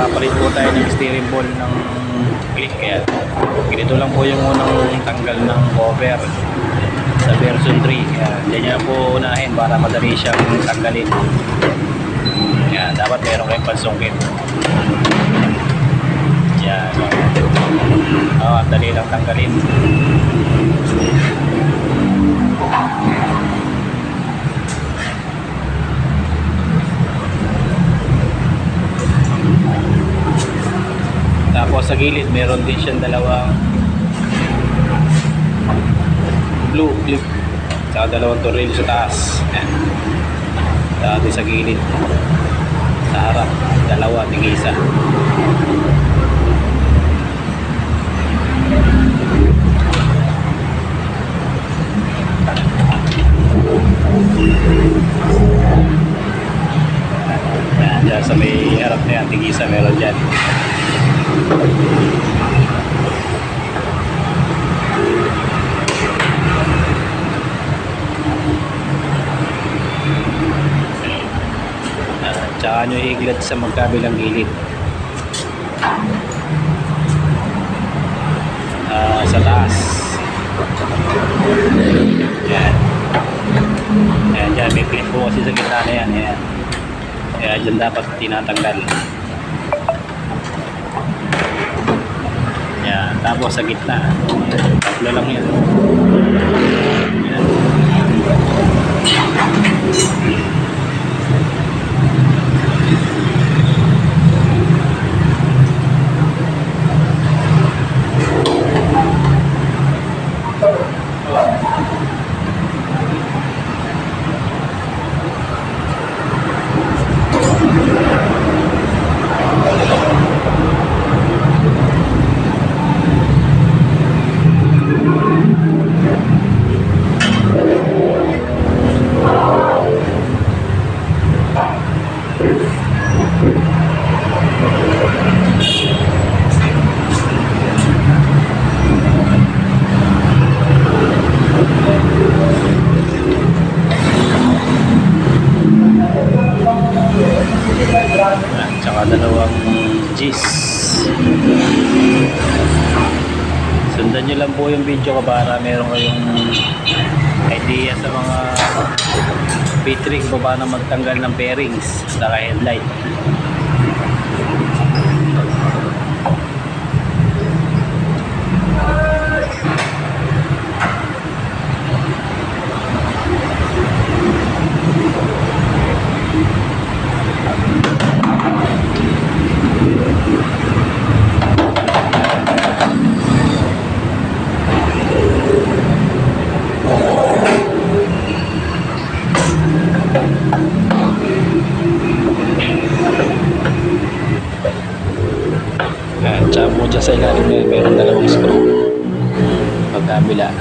magpapalit po tayo ng steering ball ng click. Kaya ganito lang po yung unang tanggal ng cover sa version 3. Kaya dyan niya po unahin para madali siyang tanggalin. Kaya dapat meron kayong pansungkit. Yan. Oh, dali lang tanggalin. Tapos sa gilid, meron din siyang dalawang blue clip. Tsaka dalawang tornilyo sa taas. Yan. Dati sa gilid. Sa harap, dalawa, tig isa. Yan, dyan sa may harap na yan, tig isa meron dyan. Tsaka nyo iglat sa magkabilang gilid. Ah, sa taas. Yan. Ayan dyan, may clip po kasi sa gitna na yan. Ayan. Kaya dyan dapat tinatanggal. Yan, tapos sa gitna. Tatlo lang. Yan. Yan, tsaka dalawang G's. Sundan nyo lang po yung video ko para meron kayong idea sa mga P-trick kung paano magtanggal ng bearings sa headlight. Yan, dyan sa ilalim na meron dalawang screw. Pagkabila.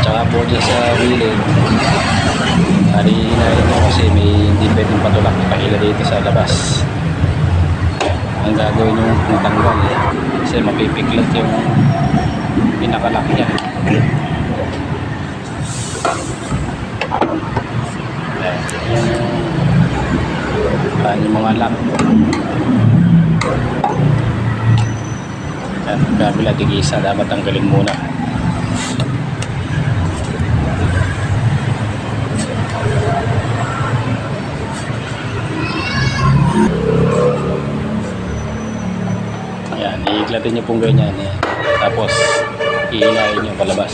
Tsaka po dyan sa wheeling. Halinayin mo kasi may hindi pwedeng patulak na pahila dito sa labas. Ang gagawin yung matanggal. Kasi mapipiklat yung pinakalak niya. Ayan. Ayan yung mga lock. Yan, kabila tigisa. Dapat tanggalin muna. Ayan, iiklatin nyo pong ganyan. Ayan. Tapos, ihilahin nyo palabas.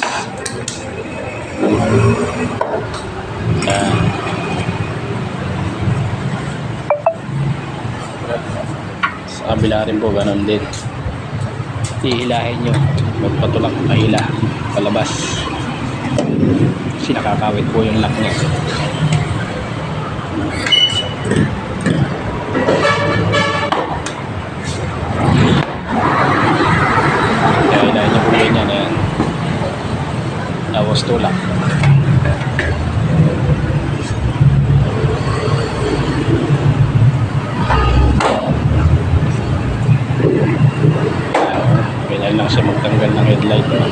Ayan. Sa kabila rin po, ganun din. Ihilahin nyo. Magpatulak na hila. Palabas. Kasi nakakawit po yung lock niya. Kaya ilahin niyo po ganyan na yan. Tapos tulak. Madali magtanggal ng headlight. No?